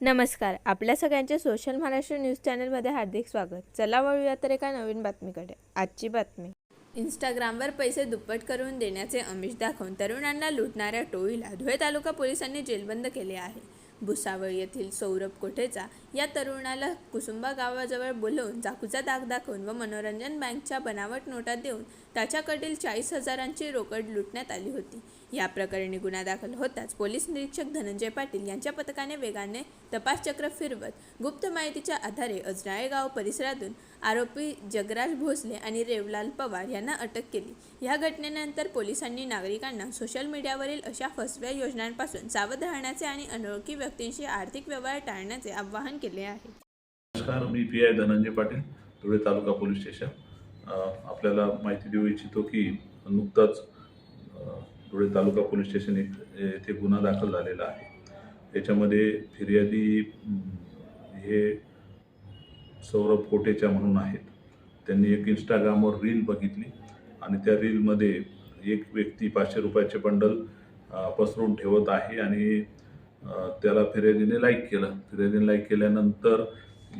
नमस्कार आपल्या सगळ्यांचे सोशल महाराष्ट्र न्यूज चॅनलमध्ये हार्दिक स्वागत. चला वळूया तर एका नवीन बातमीकडे. आजची बातमी. इंस्टाग्रामवर पैसे दुप्पट करून देण्याचे अमिष दाखवून तरुणांना लुटणाऱ्या टोळीला धुळे तालुका पोलिसांनी जेलबंद केले आहे. भुसावळ येथील सौरभ कोठेचा या तरुणाला कुसुंबा गावाजवळ बोलवून चाकूचा दाग दाखवून व मनोरंजन बँकच्या बनावट नोटा देऊन त्याच्याकडील चाळीस हजारांची रोकड लुटण्यात आली होती. या प्रकरणी गुन्हा दाखल होताच पोलीस निरीक्षक धनंजय पाटील यांच्या पथकाने वेगाने तपासचक्र फिरवत गुप्त माहितीच्या आधारे अजराळेगाव परिसरातून आरोपी जगराज भोसले आणि रेवलाल पवार यांना अटक केली. या घटनेनंतर पोलिसांनी नागरिकांना सोशल मीडियावरील अशा फसव्या योजनांपासून सावध राहण्याचे आणि अनोळखी व्यक्तींशी आर्थिक व्यवहार टाळण्याचे आवाहन केले आहे. नमस्कार मी पी आय धनंजय पाटील धुळे तालुका पोलीस स्टेशन. आपल्याला माहिती देऊ इच्छितो की नुकताच धुळे तालुका पोलीस स्टेशन एक- येथे गुन्हा दाखल झालेला आहे. याच्यामध्ये फिर्यादी हे सौरभ कोटेच्या म्हणून आहेत. त्यांनी एक इंस्टाग्रामवर रील बघितली आणि त्या रीलमध्ये एक व्यक्ती पाचशे रुपयाचे बंडल पसरून ठेवत आहे आणि त्याला फिर्यादीने लाईक केलं. फिर्यादीने लाईक केल्यानंतर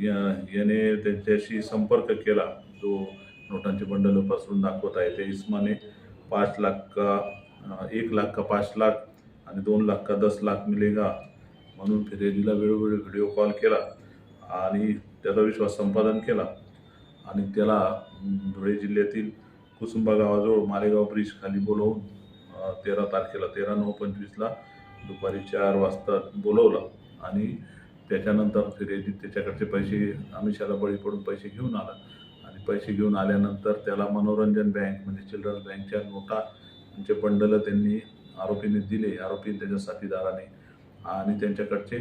या- याने त्यांच्याशी संपर्क केला. जो नोटांचे बंडल पसरून दाखवत आहे त्या इस्माने पाच लाख का एक लाख का पाच लाख आणि दोन लाख का दस लाख मिलेगा म्हणून फिर्यादीला वेळोवेळी व्हिडिओ कॉल केला आणि त्याचा विश्वास संपादन केला. आणि त्याला धुळे जिल्ह्यातील कुसुंबा गावाजवळ मालेगाव ब्रिज खाली बोलवून तेरा तारखेला तेरा नऊ पंचवीसला दुपारी चार वाजता बोलवलं. आणि त्याच्यानंतर फिर्यादी त्याच्याकडचे पैसे अमिषाला बळी पडून पैसे घेऊन आला. आणि पैसे घेऊन आल्यानंतर त्याला मनोरंजन बँक म्हणजे चिल्ड्रन्स बँकच्या नोटा जे बंडलं त्यांनी आरोपीने दिले आरोपी त्याच्या साथीदाराने. आणि त्यांच्याकडचे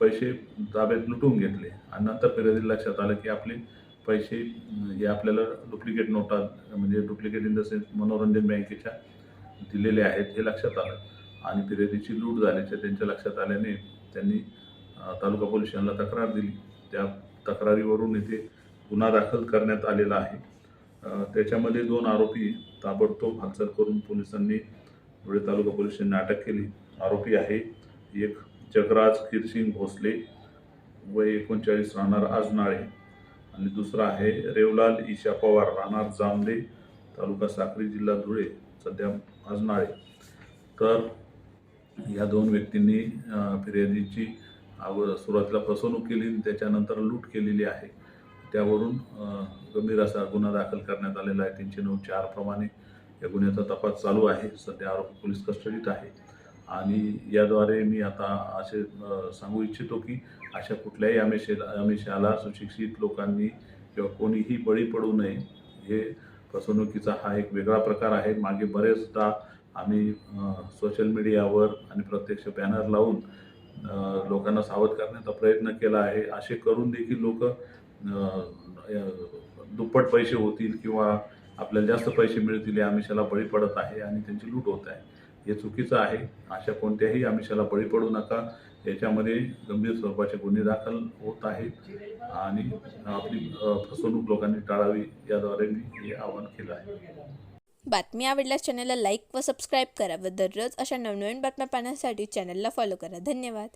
पैसे ताब्यात लुटून घेतले. आणि नंतर फिर्यादी लक्षात आलं की आपले पैसे हे आपल्याला डुप्लिकेट नोटा म्हणजे डुप्लिकेट इन द सेन्स मनोरंजन बँकेच्या दिलेले आहेत हे लक्षात आलं. आणि फिर्यादीची लूट झाल्याचे त्यांच्या लक्षात आल्याने त्यांनी तालुका पोलिसांना तक्रार दिली. त्या तक्रारीवरून इथे गुन्हा दाखल करण्यात आलेला आहे. त्याच्यामध्ये दोन आरोपी ताबडतोब हालचाल करून पोलिसांनी धुळे तालुका पोलीस स्टेशनने अटक केली. आरोपी आहे एक जगराज किरसिंग भोसले. व एकोणचाळीस राहणार आजनाळे. आणि दुसरा आहे रेवलाल ईशा पवार राहणार जामले तालुका साक्री जिल्हा धुळे सध्या आजनाळे. तर या दोन व्यक्तींनी फिर्यादीची अगोदर सुरुवातीला फसवणूक केली आणि त्याच्यानंतर लूट केलेली आहे. त्यावरून गंभीर असा गुन्हा दाखल करण्यात आलेला आहे. तीनशे नऊ चार प्रमाणे या गुन्ह्याचा तपास चालू आहे. सध्या आरोपी पोलीस कस्टडीत आहे. आणि याद्वारे मी आता असे सांगू इच्छितो की अशा कुठल्याही आमिषेला आमिषाला सुशिक्षित लोकांनी किंवा कोणीही बळी पडू नये. हे फसवणुकीचा हा एक वेगळा प्रकार आहे. मागे बरेचदा आम्ही सोशल मीडियावर आणि प्रत्यक्ष बॅनर लावून लोकांना सावध करण्याचा प्रयत्न केला आहे. असे करून देखील लोक दुप्पट पैसे होतील किंवा आपल्याला जास्त पैसे मिळतील या आमिषाला बळी पडत आहे आणि त्यांची लूट होत आहे. हे चुकीचं आहे. अशा कोणत्याही आमिषाला बळी पडू नका. याच्यामध्ये गंभीर स्वरूपाचे गुन्हे दाखल होत आहेत आणि आपली फसवणूक लोकांनी टाळावी याद्वारे मी हे आवाहन केलं आहे. बातमी आवडल्यास चॅनलला लाईक व सबस्क्राईब करा व दररोज अशा नवनवीन बातम्या पाहण्यासाठी चॅनलला फॉलो करा. धन्यवाद.